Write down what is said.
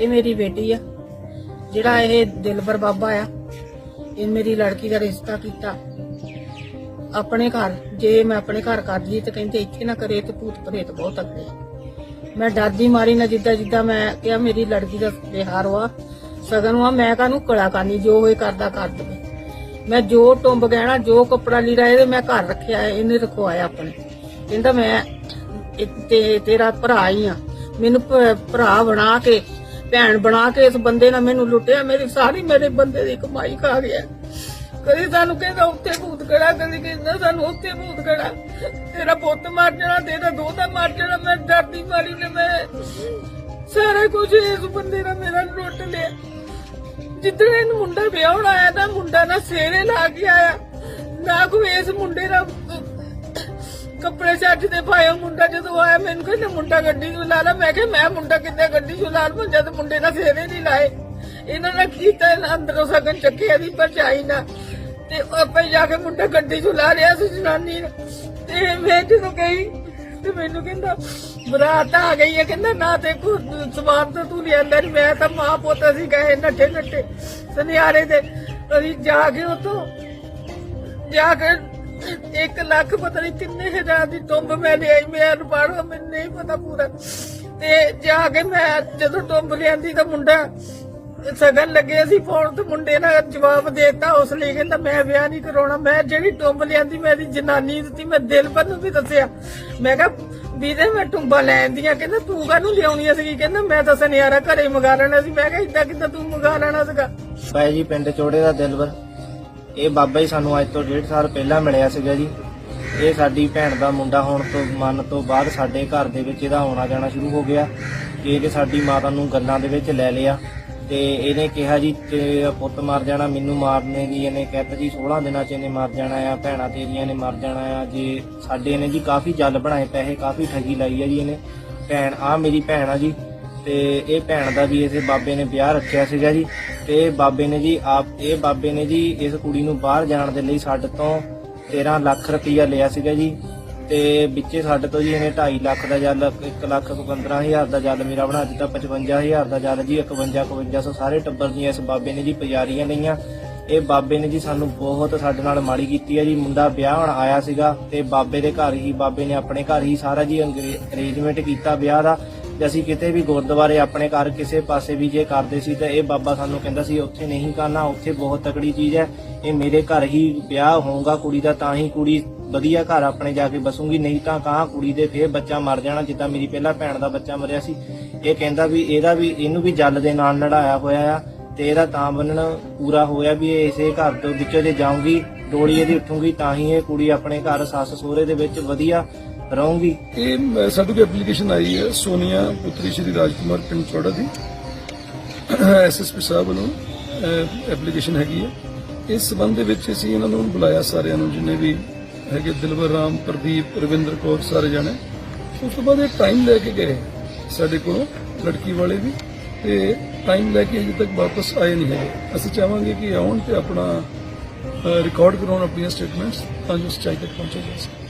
ਇਹ ਮੇਰੀ ਬੇਟੀ ਆ। ਜਿਹੜਾ ਇਹ ਦਿਲਬਰ ਬਾਬਾ ਆ, ਇਹ ਮੇਰੀ ਲੜਕੀ ਦਾ ਰਿਸ਼ਤਾ ਕੀਤਾ। ਆਪਣੇ ਘਰ, ਜੇ ਮੈਂ ਆਪਣੇ ਘਰ ਕਰਦੀ ਤੇ ਕਹਿੰਦੇ ਇੱਥੇ ਨਾ ਕਰੇ ਤੇ ਭੂਤ ਪ੍ਰੇਤ ਬਹੁਤ ਅੱਗੇ ਮੈਂ ਡਰਦੀ ਮਾਰੀ ਨਾ ਜਿੱਦਾਂ ਜਿੱਦਾਂ ਮੈਂ ਕਿਹਾ ਮੇਰੀ ਲੜਕੀ ਦਾ ਵਿਹਾਰ ਵਾ ਸਗਨ ਵਾ ਮੈਂ ਕਾਹਨੂੰ ਕਲਾ ਕਰਨੀ, ਜੋ ਹੋਏ ਕਰਦਾ ਕਰ ਦਵੇ। ਮੈਂ ਜੋ ਟੁੰਬ ਗਹਿਣਾ, ਜੋ ਕੱਪੜਾ ਲੀੜਾ ਇਹਦੇ ਮੈਂ ਘਰ ਰੱਖਿਆ ਇਹਨੇ ਰਖਵਾਇਆ ਆਪਣੇ। ਕਹਿੰਦਾ ਮੈਂ ਤੇ ਤੇਰਾ ਭਰਾ ਹੀ ਆ। ਮੈਨੂੰ ਭਰਾ ਬਣਾ ਕੇ ਭੈਣ ਬਣਾ ਕੇ ਇਸ ਬੰਦੇ ਨੇ ਮੈਨੂੰ ਲੁੱਟਿਆ। ਮੇਰੀ ਸਾਰੀ ਮੇਰੇ ਬੰਦੇ ਦੀ ਕਮਾਈ ਖਾ ਗਿਆ। ਕਦੀ ਸਾਨੂੰ ਕਹਿੰਦਾ ਉੱਥੇ ਭੂਤ ਖੜਾ, ਕਦੀ ਕਹਿੰਦਾ ਸਾਨੂੰ ਉੱਥੇ ਭੂਤ ਖੜਾ। ਤੇਰਾ ਪੁੱਤ ਮਰ ਜਾਣਾ, ਤੇਰਾ ਦੋਤਾ ਮਰ ਜਾਣਾ, ਮੈਂ ਡਰਦੀ ਮਾਰੀ ਨੇ ਮੈਂ। ਸਾਰਾ ਕੁਝ ਇਸ ਬੰਦੇ ਨੇ ਮੇਰਾ ਲੁੱਟ ਲਿਆ। ਜਿੱਦਣ ਇਹਨੂੰ ਮੁੰਡਾ ਵਿਆਹਣ ਆਇਆ ਤਾਂ ਮੁੰਡਾ ਨਾ ਸੇਰੇ ਲਾ ਕੇ ਆਇਆ। ਨਾ ਕੋਈ ਇਸ ਮੁੰਡੇ ਦਾ ਕੱਪੜੇ ਛੱਡ ਦੇ ਪਾਇਆ ਮੁੰਡਾ, ਜਦੋਂ ਆਇਆ ਮੈਨੂੰ ਕਹਿੰਦਾ, ਮੁੰਡਾ ਗੱਡੀ ਚ ਲਾ ਲਾ। ਮੈਂ ਕਿਹਾ, ਮੈਂ ਮੁੰਡਾ ਕਿੱਦਾਂ ਗੱਡੀ ਚ ਲਾ ਲਾਂ ਜਦ ਮੁੰਡੇ ਨਾਲ ਸੇਰੇ ਨਹੀਂ ਲਾਏ। ਇਹਨਾਂ ਨੇ ਕੀਤਾ, ਇਹਨਾਂ ਅੰਦਰੋਂ ਸਗਨ ਚੱਕਿਆ ਦੀ ਪਰਚਾਈ ਨਾ ਤੇ ਆਪੇ ਜਾ ਕੇ ਮੁੰਡਾ ਗੱਡੀ ਚ ਲਾ ਲਿਆ ਸੀ ਜਨਾਨੀ ਨੇ। ਤੇ ਮੈਂ ਜਦੋਂ ਗਈ, ਤੇ ਮੈਨੂੰ ਕਹਿੰਦਾ, ਬਰਾਤ ਆ ਗਈ ਹੈ। ਕਹਿੰਦਾ, ਨਾ ਤੇ ਕੋ ਸਮਾਨ ਤਾਂ ਤੂੰ ਲਿਆਂਦਾ ਨੀ ਮੈਂ ਤਾਂ ਮਾਂ ਪੁੱਤ ਅਸੀਂ ਗਏ ਨੱਠੇ ਨੱਠੇ। ਸੁਨਿਆਰੇ ਦੇ ਅਸੀਂ ਜਾ ਕੇ ਉਤੋਂ ਜਾ ਕੇ 1 ਲੱਖ ਪਤਾ ਨਹੀਂ ਕਿੰਨੇ ਹਜ਼ਾਰ ਦੀ ਟੁੰਬ ਮੈਂ ਲਿਆਈ ਮੈਂ ਅਨਪੜ੍ਹ ਹਾਂ, ਮੈਨੂੰ ਨਹੀਂ ਪਤਾ ਪੂਰਾ। ਤੇ ਜਾ ਕੇ ਮੈਂ ਜਦੋਂ ਟੁੰਬ ਲਿਆਂਦੀ ਤਾਂ ਮੁੰਡਾ ਸਗਨ ਲੱਗੇ ਸੀ ਫੋਨ ਤੇ ਮੁੰਡੇ ਨੇ ਜਵਾਬ ਦੇਤਾ ਉਸ ਲਈ ਕਹਿੰਦਾ ਮੈਂ ਵਿਆਹ ਨਹੀਂ ਕਰਾਉਣਾ ਮੈਂ ਜਿਹੜੀ ਟੁੰਬ ਲਿਆਂਦੀ ਮੈਂ ਇਹਦੀ ਜਨਾਨੀ ਦਿੱਤੀ ਮੈਂ ਦਿਲ ਪਰ ਨੂੰ ਵੀ ਦੱਸਿਆ। ਮੈਂ ਕਿਹਾ ਵੀਰੇ ਮੈਂ ਟੁੰਬਾਂ ਲੈਂਦੀਆਂ ਕਹਿੰਦਾ ਤੂੰ ਕਾਹਨੂੰ ਲਿਆਉਣੀਆਂ ਸੀ ਕਹਿੰਦਾ ਮੈਂ ਤਾਂ ਸੁਨਿਆਰਾ ਘਰੇ ਮੰਗਾ ਲੈਣਾ ਸੀ। ਮੈਂ ਕਿਹਾ ਇਦਾਂ ਕਿੱਦਾਂ ਤੂੰ ਮੰਗਾ ਲੈਣਾ ਸੀਗਾ? ਬਾਈ ਜੀ ਪਿੰਡ ਚੋੜੇ ਦਾ ਦਿਲਵਰ ਇਹ ਬਾਬਾ ਜੀ ਸਾਨੂੰ ਅੱਜ ਤੋਂ ਡੇਢ ਸਾਲ ਪਹਿਲਾਂ ਮਿਲਿਆ ਸੀਗਾ ਜੀ। ਇਹ ਸਾਡੀ ਭੈਣ ਦਾ ਮੁੰਡਾ ਹੋਣ ਤੋਂ ਮਨ ਤੋਂ ਬਾਅਦ ਸਾਡੇ ਘਰ ਦੇ ਵਿੱਚ ਇਹਦਾ ਆਉਣਾ ਜਾਣਾ ਸ਼ੁਰੂ ਹੋ ਗਿਆ ਕਿ ਕਿ ਸਾਡੀ ਮਾਤਾ ਨੂੰ ਗੱਲਾਂ ਦੇ ਵਿੱਚ ਲੈ ਲਿਆ। ਤੇ ਇਹਨੇ ਕਿਹਾ ਜੀ ਤੇ ਪੁੱਤ ਮਰ ਜਾਣਾ, ਮੈਨੂੰ ਮਾਰਨੇ ਦੀ ਇਹਨੇ ਕਹਿਤਾ ਜੀ 16 ਦਿਨਾਂ ਚ ਇਹਨੇ ਮਰ ਜਾਣਾ ਆ, ਭੈਣਾਂ ਤੇਰੀਆਂ ਨੇ ਮਰ ਜਾਣਾ ਆ। ਜੇ ਸਾਡੇ ਨੇ ਜੀ ਕਾਫੀ ਜਲ ਬਣਾਏ, ਪੈਸੇ ਕਾਫੀ ਠੱਗੀ ਲਾਈ ਆ ਜੀ ਇਹਨੇ। ਭੈਣ ਆ ਮੇਰੀ ਭੈਣ ਆ ਜੀ। ਤੇ ਇਹ ਭੈਣ ਦਾ ਵੀ ਇਸੇ ਬਾਬੇ ਨੇ ਵਿਆਹ ਰੱਖਿਆ ਸੀਗਾ ਜੀ। ਤੇ ਬਾਬੇ ਨੇ ਜੀ ਆਪ, ਇਹ ਬਾਬੇ ਨੇ ਜੀ ਇਸ ਕੁੜੀ ਨੂੰ ਬਾਹਰ ਜਾਣ ਦੇ ਲਈ ਸਾਡੇ ਤੋਂ 13 ਲੱਖ ਰੁਪਈਆ ਲਿਆ ਸੀਗਾ ਜੀ। ਤੇ ਵਿੱਚੇ ਸਾਡੇ ਤੋਂ ਜੀ ਇਹਨੇ 2.5 ਲੱਖ ਦਾ ਜਲ 1 ਲੱਖ 15000 ਦਾ ਜਲ ਮੇਰਾ ਬਣਾ ਦਿੱਤਾ 55000 ਦਾ ਜਲ ਜੀ 51 5100 ਸਾਰੇ ਟੱਬਰ ਦੀਆਂ ਇਸ ਬਾਬੇ ਨੇ ਜੀ ਪੁਜਾਰੀਆਂ ਲਈਆਂ। ਇਹ ਬਾਬੇ ਨੇ ਜੀ ਸਾਨੂੰ ਬਹੁਤ ਸਾਡੇ ਨਾਲ ਮਾੜੀ ਕੀਤੀ ਹੈ ਜੀ। ਮੁੰਡਾ ਵਿਆਹ ਹੁਣ ਆਇਆ ਸੀਗਾ ਤੇ ਬਾਬੇ ਦੇ ਘਰ ਹੀ, ਬਾਬੇ ਨੇ ਆਪਣੇ ਘਰ ਹੀ ਸਾਰਾ ਜੀ ਅਰੇਂਜਮੈਂਟ ਕੀਤਾ ਵਿਆਹ ਦਾ। ਤੇ ਅਸੀਂ ਕਿਤੇ ਵੀ ਗੁਰਦੁਆਰੇ ਆਪਣੇ ਘਰ ਕਿਸੇ ਪਾਸੇ ਵੀ ਜੇ ਕਰਦੇ ਸੀ ਤਾਂ ਇਹ ਬਾਬਾ ਸਾਨੂੰ ਕਹਿੰਦਾ ਸੀ, ਉੱਥੇ ਨਹੀਂ ਕਰਨਾ, ਉੱਥੇ ਬਹੁਤ ਤਕੜੀ ਚੀਜ਼ ਹੈ। ਇਹ ਮੇਰੇ ਘਰ ਹੀ ਵਿਆਹ ਹੋਊਗਾ ਕੁੜੀ ਦਾ, ਤਾਂ ਹੀ ਕੁੜੀ ਵਧੀਆ ਘਰ ਆਪਣੇ ਜਾ ਕੇ ਬਸੂਗੀ, ਨਹੀਂ ਤਾਂ ਕਾਂ ਕੁੜੀ ਦੇ ਫੇਰ ਬੱਚਾ ਮਰ ਜਾਣਾ, ਜਿੱਦਾਂ ਮੇਰੀ ਪਹਿਲਾਂ ਭੈਣ ਦਾ ਬੱਚਾ ਮਰਿਆ ਸੀ। ਇਹ ਕਹਿੰਦਾ ਵੀ ਇਹਦਾ ਵੀ, ਇਹਨੂੰ ਵੀ ਜਲ ਦੇ ਨਾਲ ਲੜਾਇਆ ਹੋਇਆ ਆ ਤੇ ਇਹਦਾ ਤਾਂ ਬੰਨਣ ਪੂਰਾ ਹੋਇਆ ਵੀ ਇਹ ਇਸੇ ਘਰ ਤੋਂ ਵਿੱਚੋਂ ਜੇ ਜਾਊਂਗੀ, ਡੋਲੀ ਇਹਦੀ ਉੱਠੂਗੀ, ਤਾਂ ਹੀ ਇਹ ਕੁੜੀ ਆਪਣੇ ਘਰ ਸੱਸ ਸਹੁਰੇ ਦੇ ਵਿੱਚ ਵਧੀਆ ਰਹੂਗੀ। ਇਹ ਸਾਡੇ ਕੋਲ ਐਪਲੀਕੇਸ਼ਨ ਆਈ ਹੈ ਸੋਨੀਆ ਪੁੱਤਰੀ ਸ਼੍ਰੀ ਰਾਜਕੁਮਾਰ ਪਿੰਡ ਚੌੜਾ ਦੀ। ਐਸਐਸਪੀ ਸਾਹਿਬ ਵੱਲੋਂ ਐਪਲੀਕੇਸ਼ਨ ਹੈਗੀ ਹੈ। ਇਸ ਸਬੰਧ ਦੇ ਵਿੱਚ ਅਸੀਂ ਇਹਨਾਂ ਨੂੰ ਬੁਲਾਇਆ ਸਾਰਿਆਂ ਨੂੰ, ਜਿੰਨੇ ਵੀ ਹੈਗੇ ਦਿਲਵਰ ਰਾਮ, ਪ੍ਰਦੀਪ, ਰਵਿੰਦਰ ਕੌਰ, ਸਾਰੇ ਜਾਣੇ। ਉਸ ਤੋਂ ਬਾਅਦ ਇਹ ਟਾਈਮ ਲੈ ਕੇ ਗਏ ਸਾਡੇ ਕੋਲੋਂ ਲੜਕੀ ਵਾਲੇ ਵੀ। ਤੇ ਟਾਈਮ ਲੈ ਕੇ ਅਜੇ ਤੱਕ ਵਾਪਸ ਆਏ ਨਹੀਂ ਹੈਗੇ। ਅਸੀਂ ਚਾਹਾਂਗੇ ਕਿ ਆਉਣ ਤੇ ਆਪਣਾ ਰਿਕਾਰਡ ਕਰਾਉਣ ਆਪਣੀਆਂ ਸਟੇਟਮੈਂਟਸ ਤਾਂ ਜੋ ਸਚਾਈ ਤੱਕ ਪਹੁੰਚਿਆ ਜਾ ਸਕੇ